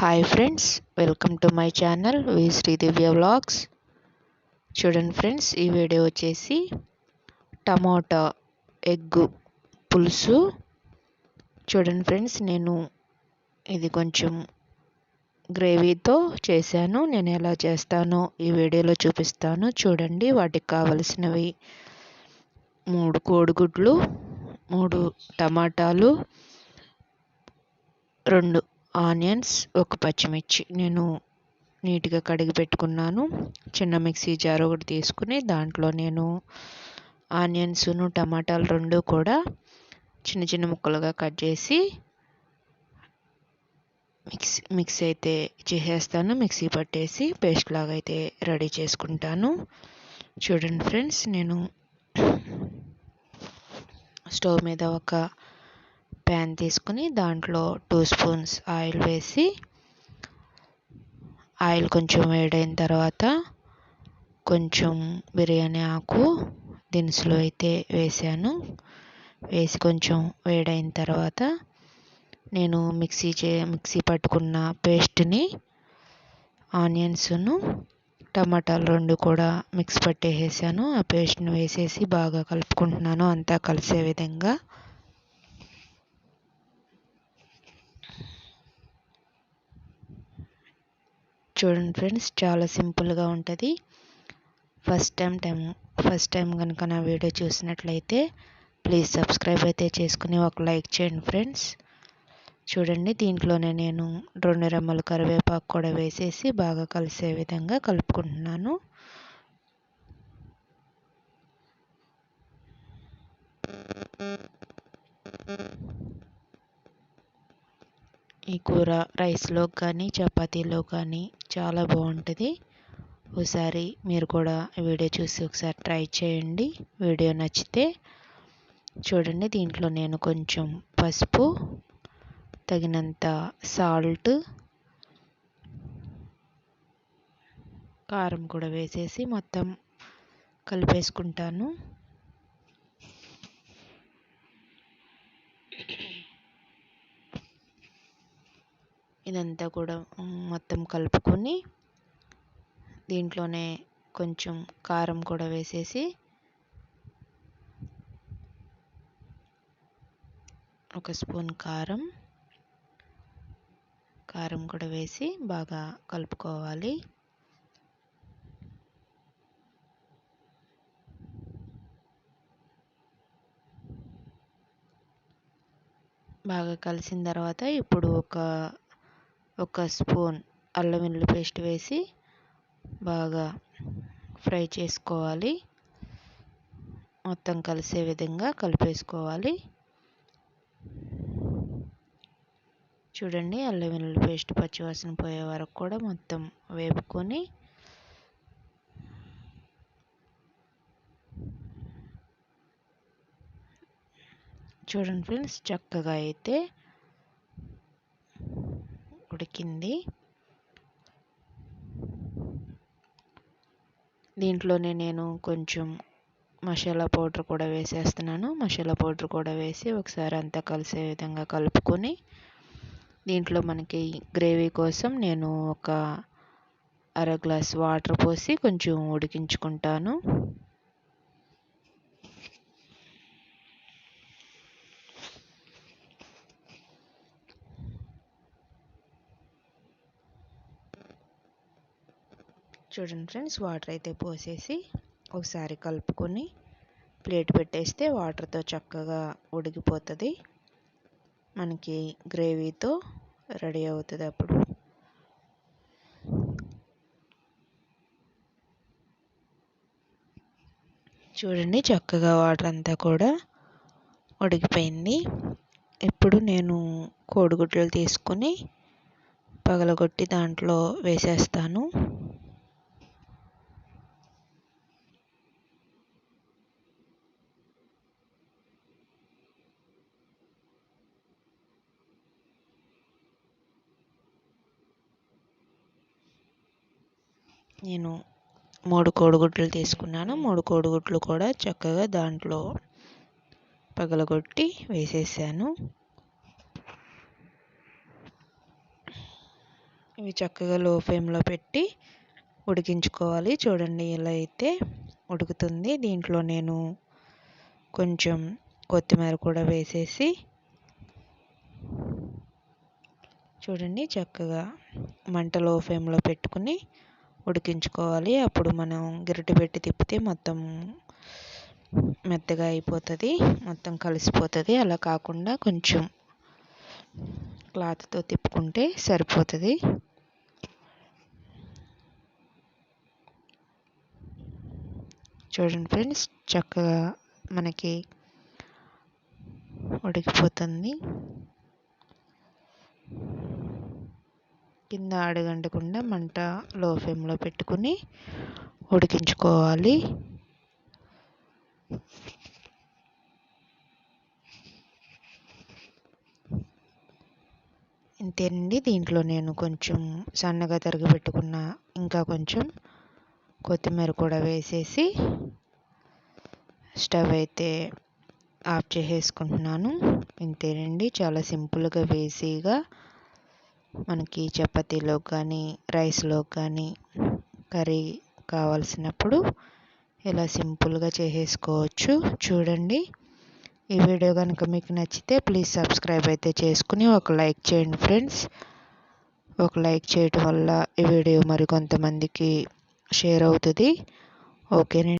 Hi friends welcome to my channel V Sridivya vlogs చూడండి friends ఈ video వచ్చేసి tomato egg పులుసు. చూడండి ఫ్రెండ్స్ నేను ఇది కొంచెం గ్రేవీతో చేశాను. నేను ఎలా చేస్తానో ఈ వీడియోలో చూపిస్తాను. చూడండి వాటికి కావలసినవి మూడు కోడిగుడ్లు మూడు టమాటాలు రెండు ఆనియన్స్ ఒక పచ్చిమిర్చి నేను నీట్గా కడిగి పెట్టుకున్నాను. చిన్న మిక్సీ జార్ ఒకటి తీసుకుని దాంట్లో నేను ఆనియన్స్ను టమాటాలు రెండు కూడా చిన్న చిన్న ముక్కలుగా కట్ చేసి మిక్స్ మిక్సీ అయితే చేసేస్తాను. మిక్సీ పట్టేసి పేస్ట్ లాగా అయితే రెడీ చేసుకుంటాను. చూడండి ఫ్రెండ్స్ నేను స్టవ్ మీద ఒక ప్యాన్ తీసుకుని దాంట్లో టూ స్పూన్స్ ఆయిల్ వేసి ఆయిల్ కొంచెం వేడైన తర్వాత కొంచెం బిర్యానీ ఆకు దినుసులు అయితే వేసాను. వేసి కొంచెం వేడైన తర్వాత నేను మిక్సీ చే మిక్సీ పట్టుకున్న పేస్ట్ని ఆనియన్స్ను టమాటాలు రెండు కూడా మిక్స్ పట్టేసాను ఆ పేస్ట్ని వేసేసి బాగా కలుపుకుంటున్నాను. అంతా కలిసే విధంగా చూడండి ఫ్రెండ్స్ చాలా సింపుల్గా ఉంటుంది. First time time first time కనుక నా వీడియో చూసినట్లయితే ప్లీజ్ సబ్స్క్రైబ్ అయితే చేసుకుని ఒక లైక్ చేయండి ఫ్రెండ్స్. చూడండి దీంట్లోనే నేను రెండు రెమ్మలు కరివేపాకు కూడా వేసేసి బాగా కలిసే విధంగా కలుపుకుంటున్నాను. ఈ కూర రైస్లో కానీ చపాతీలో కానీ చాలా బాగుంటుంది. ఒకసారి మీరు కూడా వీడియో చూసి ఒకసారి ట్రై చేయండి. వీడియో నచ్చితే చూడండి. దీంట్లో నేను కొంచెం పసుపు తగినంత సాల్ట్ కారం కూడా వేసేసి మొత్తం కలిపేసుకుంటాను. ఇదంతా కూడా మొత్తం కలుపుకొని దీంట్లోనే కొంచెం కారం కూడా వేసేసి ఒక స్పూన్ కారం కారం కూడా వేసి బాగా కలుపుకోవాలి. బాగా కలిసిన తర్వాత ఇప్పుడు ఒక ఒక స్పూన్ అల్లం వెల్లుల్లి పేస్ట్ వేసి బాగా ఫ్రై చేసుకోవాలి. మొత్తం కలిసే విధంగా కలిపేసుకోవాలి. చూడండి అల్లం వెల్లుల్లి పేస్ట్ పచ్చివాసన పోయే వరకు కూడా మొత్తం వేపుకొని చూడండి ఫ్రెండ్స్ చక్కగా అయితే ఉడికింది. దీంట్లోనే నేను కొంచెం మసాలా పౌడర్ కూడా వేసేస్తున్నాను. మసాలా పౌడర్ కూడా వేసి ఒకసారి అంతా కలిసే విధంగా కలుపుకొని దీంట్లో మనకి గ్రేవీ కోసం నేను ఒక అర గ్లాస్ వాటర్ పోసి కొంచెం ఉడికించుకుంటాను. చూడండి ఫ్రెండ్స్ వాటర్ అయితే పోసేసి ఒకసారి కలుపుకొని ప్లేట్ పెట్టేస్తే వాటర్తో చక్కగా ఉడికిపోతుంది. మనకి గ్రేవీతో రెడీ అవుతుంది అప్పుడు. చూడండి చక్కగా వాటర్ అంతా కూడా ఉడికిపోయింది. ఇప్పుడు నేను కోడిగుడ్లు తీసుకొని పగలగొట్టి దాంట్లో వేసేస్తాను. నేను మూడు కోడిగుడ్లు తీసుకున్నాను. మూడు కోడిగుడ్లు కూడా చక్కగా దాంట్లో పగలగొట్టి వేసేసాను. ఇవి చక్కగా లో ఫ్లేమ్లో పెట్టి ఉడికించుకోవాలి. చూడండి ఇలా అయితే ఉడుకుతుంది. దీంట్లో నేను కొంచెం కొత్తిమీర కూడా వేసేసి చూడండి చక్కగా మంట లో ఫ్లేమ్లో పెట్టుకుని ఉడికించుకోవాలి. అప్పుడు మనం గిరిట పెట్టి తిప్పితే మొత్తం మెత్తగా అయిపోతుంది. మొత్తం కలిసిపోతుంది. అలా కాకుండా కొంచెం క్లాత్తో తిప్పుకుంటే సరిపోతుంది. చూడండి ఫ్రెండ్స్ చక్కగా మనకి ఉడికిపోతుంది. కింద ఆడగండకుండా మంట లో ఫ్లేమ్లో పెట్టుకుని ఉడికించుకోవాలి. ఇంతేనండి దీంట్లో నేను కొంచెం సన్నగా తరిగి పెట్టుకున్న ఇంకా కొంచెం కొత్తిమీర కూడా వేసేసి స్టవ్ అయితే ఆఫ్ చేసేసుకుంటున్నాను. ఇంతేనండి చాలా సింపుల్గా వేసీగా మనకి చపాతీలో కానీ రైస్లో కానీ కర్రీ కావాల్సినప్పుడు ఇలా సింపుల్గా చేసేసుకోవచ్చు. చూడండి. ఈ వీడియో కనుక మీకు నచ్చితే ప్లీజ్ సబ్స్క్రైబ్ అయితే చేసుకుని ఒక లైక్ చేయండి ఫ్రెండ్స్. ఒక లైక్ చేయటం వల్ల ఈ వీడియో మరి కొంతమందికి షేర్ అవుతుంది. ఓకేనండి.